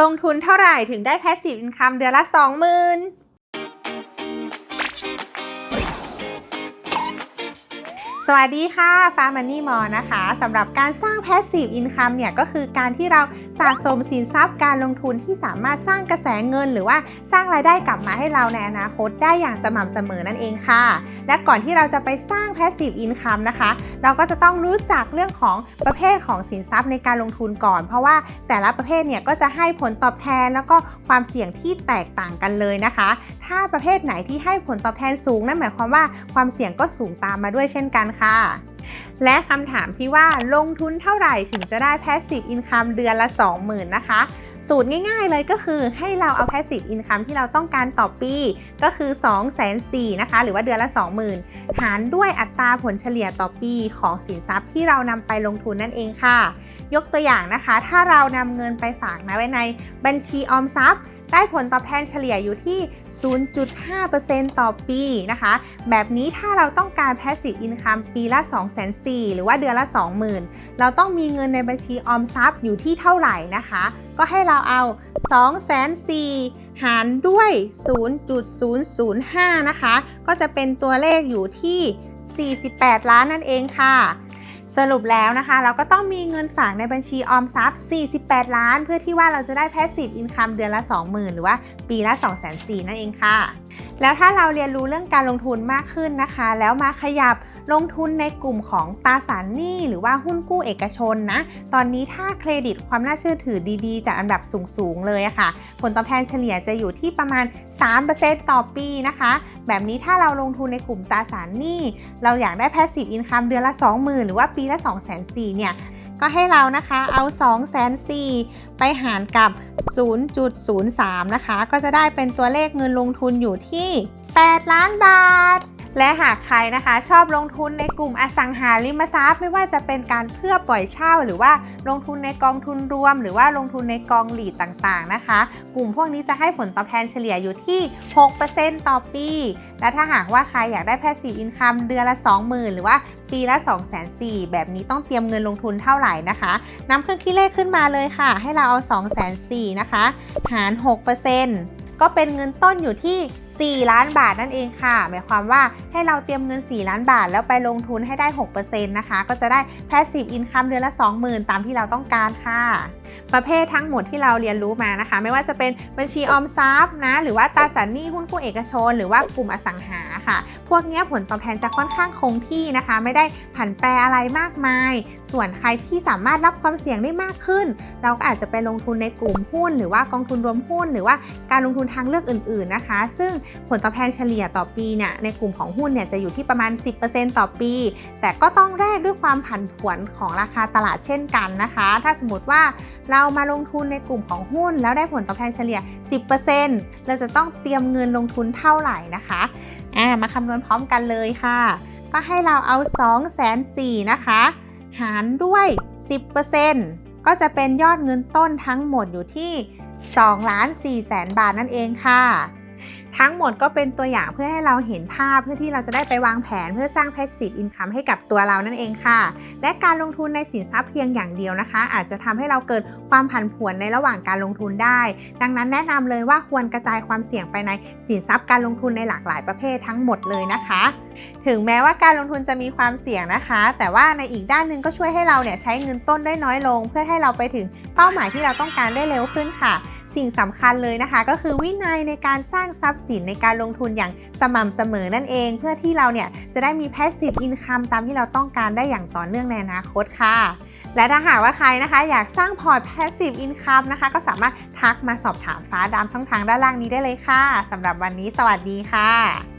ลงทุนเท่าไหร่ถึงได้ Passive Income เดือนละ 20,000 สวัสดีค่ะฟ้ามันนี่มอนะคะสำหรับการสร้าง Passive Income เนี่ยก็คือการที่เราสะสมสินทรัพย์การลงทุนที่สามารถสร้างกระแสเงิน หรือว่าสร้างรายได้กลับมาให้เราในอนาคตได้อย่างสม่ำเสมอนั่นเองค่ะ และก่อนที่เราจะไปสร้าง Passive Income นะคะ เราก็จะต้องรู้จักเรื่องของประเภทของสินทรัพย์ในการลงทุนก่อน เพราะว่าแต่ละประเภทเนี่ยก็จะให้ผลตอบแทนแล้วก็ความเสี่ยงที่แตกต่างกันเลยนะคะ ถ้าประเภทไหนที่ให้ผลตอบแทนสูงนั่นหมายความว่าความเสี่ยงก็สูงตามมาด้วยเช่นกันค่ะ และคำถามที่ว่าลงทุนเท่าไหร่ถึงจะได้ Passive Income เดือนละ 20,000 นะคะ สูตรง่ายๆเลยก็คือให้เราเอา Passive Income ที่เราต้องการต่อปี ก็คือ2 4 0 0 0นะคะ หรือว่าเดือนละ 20,000 หารด้วยอัตราผลเฉลี่ยต่อปีของสินทรัพย์ที่เรานำไปลงทุนนั่นเองค่ะ ยกตัวอย่างนะคะ ถ้าเรานำเงินไปฝากนะไว้ในบัญชีออมทรัพย์ ได้ผลตอบแทนเฉลี่ยอยู่ที่ 0.5%ต่อปีนะคะ แบบนี้ถ้าเราต้องการ Passive Income ปีละ 2,400,000หรือว่าเดือนละ 20,000 เราต้องมีเงินในบัญชีออมทรัพย์อยู่ที่เท่าไหร่นะคะ ก็ให้เราเอา 2,400,000หารด้วย 0.005 นะคะ ก็จะเป็นตัวเลขอยู่ที่ 48 ล้านนั่นเองค่ะ สรุปแล้วนะคะ เราก็ต้องมีเงินฝากในบัญชีออมทรัพย์ 48 ล้าน เพื่อที่ว่าเราจะได้ Passive Income เดือนละ 20,000 หรือว่าปีละ 2,400,000นั่นเองค่ะแล้วถ้าเราเรียนรู้เรื่องการลงทุนมากขึ้นนะคะ แล้วมาขยับลงทุนในกลุ่มของตราสารหนี้หรือว่าหุ้นกู้เอกชนนะ ตอนนี้ถ้าเครดิตความน่าเชื่อถือดีๆ จากอันดับสูงๆเลยะค่ะ ผลตอบแทนเฉลี่ยจะอยู่ที่ประมาณ 3%ต่อปีนะคะ แบบนี้ถ้าเราลงทุนในกลุ่มตราสารหนี้ เราอยากได้ Passive Income เดือนละ 20,000 หรือว่าปีละ 2,400,000เนี่ย ก็ให้เรานะคะเอา 2 0 0 4ไปหารกับ 0.03 นะคะ ก็จะได้เป็นตัวเลขเงินลงทุนอยู่ที่ 8 ล้านบาท และหากใครนะคะชอบลงทุนในกลุ่มอสังหาริมทรัพย์ไม่ว่าจะเป็นการเพื่อปล่อยเช่า หรือว่าลงทุนในกองทุนรวม หรือว่าลงทุนในกองหลีดต่างๆนะคะ กลุ่มพวกนี้จะให้ผลตอบแทนเฉลี่ยอยู่ที่ 6%ต่อปี และถ้าหากว่าใครอยากได้ Passive Income เดือนละ 20,000 หรือว่าปีละ 240,000แบบนี้ต้องเตรียมเงินลงทุนเท่าไหร่นะคะนำเครื่องคิดเลขขึ้นมาเลยค่ะ ให้เราเอา 240,000นะคะ หาร 6%ก็เป็นเงินต้นอยู่ที่ 4 ล้านบาทนั่นเองค่ะ หมายความว่าให้เราเตรียมเงิน 4 ล้านบาท แล้วไปลงทุนให้ได้ 6%นะคะ ก็จะได้ Passive Income เดือนละ 20,000 ตามที่เราต้องการค่ะ ประเภททั้งหมดที่เราเรียนรู้มานะคะ ไม่ว่าจะเป็นบัญชีออมทรัพย์นะ หรือว่าตราสารหนี้หุ้นกู้เอกชน หรือว่ากลุ่มอสังหาค่ะ พวกนี้ผลตอบแทนจะค่อนข้างคงที่นะคะ ไม่ได้ผันแปรอะไรมากมาย ส่วนใครที่สามารถรับความเสี่ยงได้มากขึ้น เราก็อาจจะไปลงทุนในกลุ่มหุ้น หรือว่ากองทุนรวมหุ้น หรือว่าการลงทุนทางเลือกอื่น ๆนะคะ ซึ่งผลตอบแทนเฉลี่ยต่อปีเนี่ยในกลุ่มของหุ้นเนี่ยจะอยู่ที่ประมาณ 10%ต่อปี แต่ก็ต้องแลกด้วยความผันผวนของราคาตลาดเช่นกันนะคะ ถ้าสมมติว่าเรามาลงทุนในกลุ่มของหุ้น แล้วได้ผลตอบแทนเฉลี่ย 10%เราจะต้องเตรียมเงินลงทุนเท่าไหร่นะคะอ่ามาคำนวณพร้อมกันเลยค่ะ ก็ให้เราเอา 2 4 0 0 0นะคะ หารด้วย 10%ก็จะเป็นยอดเงินต้นทั้งหมดอยู่ที่2ล้าน4แสนบาทนั่นเองค่ะ ทั้งหมดก็เป็นตัวอย่างเพื่อให้เราเห็นภาพเพื่อที่เราจะได้ไปวางแผน เพื่อสร้าง Passive Income ให้กับตัวเรานั่นเองค่ะ และการลงทุนในสินทรัพย์เพียงอย่างเดียวนะคะ อาจจะทำให้เราเกิดความผันผวนในระหว่างการลงทุนได้ ดังนั้นแนะนำเลยว่าควรกระจายความเสี่ยงไปในสินทรัพย์การลงทุนในหลากหลายประเภททั้งหมดเลยนะคะ ถึงแม้ว่าการลงทุนจะมีความเสี่ยงนะคะ แต่ว่าในอีกด้านหนึ่งก็ช่วยให้เราเนี่ยใช้เงินต้นได้น้อยลง เพื่อให้เราไปถึงเป้าหมายที่เราต้องการได้เร็วขึ้นค่ะ สิ่งสำคัญเลยนะคะ ก็คือวินัยในการสร้างทรัพย์สินในการลงทุนอย่างสม่ำเสมอนั่นเอง เพื่อที่เราเนี่ยจะได้มี passive income ตามที่เราต้องการได้อย่างต่อเนื่องในอนาคตค่ะและถ้าหากว่าใครนะคะ อยากสร้างพอร์ต passive income นะคะ ก็สามารถทักมาสอบถามฟ้าดามช่องทางด้านล่างนี้ได้เลยค่ะสำหรับวันนี้สวัสดีค่ะ